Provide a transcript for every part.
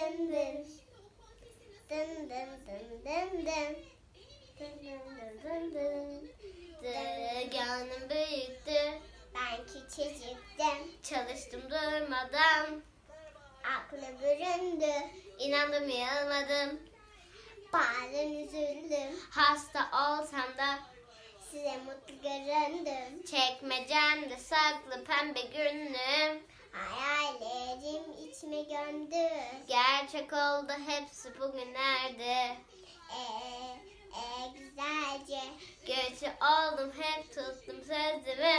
dın. Dın dın dın dın dın. Dın dın dın dın dın. Dı, Gönlüm büyüktü. Ben küçücüktüm. Çalıştım durmadan. Aklım büründü. İnandım yılmadım. Bazen üzüldüm. Hasta olsam da Size mutlu göründüm. çekmecemde saklı pembe günlüğüm. Hayallerim içime gömdü. Gerçek oldu hepsi bugünlerde. Ee, ee, güzelce. Göçü oldum hep tuttum sözümü.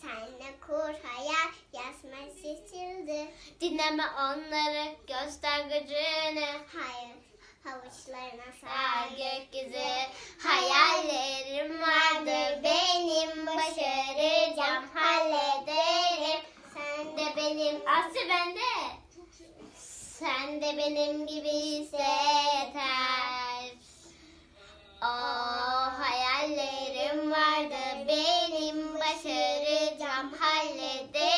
Senle kur hayal yazma seçildi. Dinleme onları göster gücünü. Hayır havuçlarına sar gökyüzü aslı bende. Sen de benim gibi hisseter. O hayallerim vardı benim başaracağım hallederim.